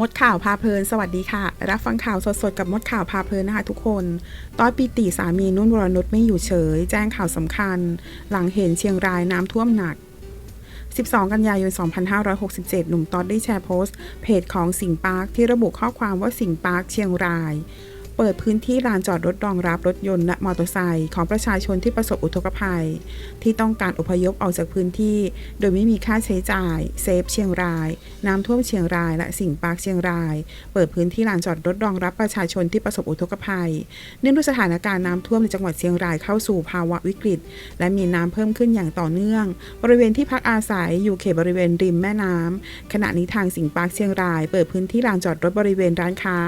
มดข่าวพาเพลิน สวัสดีค่ะ รับฟังข่าวสดๆ กับมดข่าวพาเพลินนะคะทุกคนต้อยปีติสามีนุ่นวรนุชไม่อยู่เฉย แจ้งข่าวสำคัญ หลังเห็นเชียงรายน้ำท่วมหนัก 12 กันยายน 2567 หนุ่มต๊อดได้แชร์โพสต์ เพจของสิงปาร์คที่ระบุข้อความว่าสิงปาร์คเชียงราย เปิดพื้นที่ลานจอดรถรองรับรถยนต์และมอเตอร์ไซค์ของประชาชนที่ประสบอุทกภัย ที่ต้องการอพยพออกจากพื้นที่ โดยไม่มีค่าใช้จ่าย เซฟเชียงราย น้ำท่วมเชียงราย และสิงห์ปาร์คเชียงราย เปิดพื้นที่ลานจอดรถรองรับประชาชนที่ประสบอุทกภัย เนื่องด้วยสถานการณ์น้ำท่วมในจังหวัดเชียงรายเข้าสู่ภาวะวิกฤต และมีน้ำเพิ่มขึ้นอย่างต่อเนื่อง บริเวณที่พักอาศัยอยู่เขตบริเวณริมแม่น้ำขณะนี้ทางสิงห์ปาร์คเชียงราย เปิดพื้นที่ลานจอดรถบริเวณร้านค้า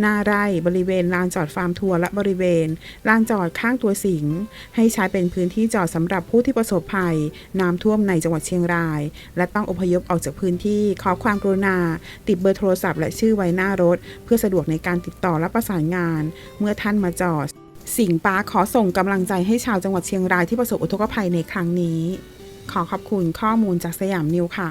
หน้าไร่บริเวณลานจอดฟาร์มทัวร์และบริเวณ ลานจอดข้างตัวสิงห์ให้ใช้เป็นพื้นที่จอดสำหรับผู้ที่ประสบภัย น้ำท่วมในจังหวัดเชียงราย และต้องอพยพออกจากพื้นที่ขอความกรุณา ติดเบอร์โทรศัพท์และชื่อไว้หน้ารถ เพื่อสะดวกในการติดต่อและประสานงาน เมื่อท่านมาจอด สิงห์ปาร์คขอส่งกำลังใจให้ชาวจังหวัดเชียงรายที่ประสบอุทกภัยในครั้งนี้ ขอขอบคุณข้อมูลจากสยามนิวค่ะ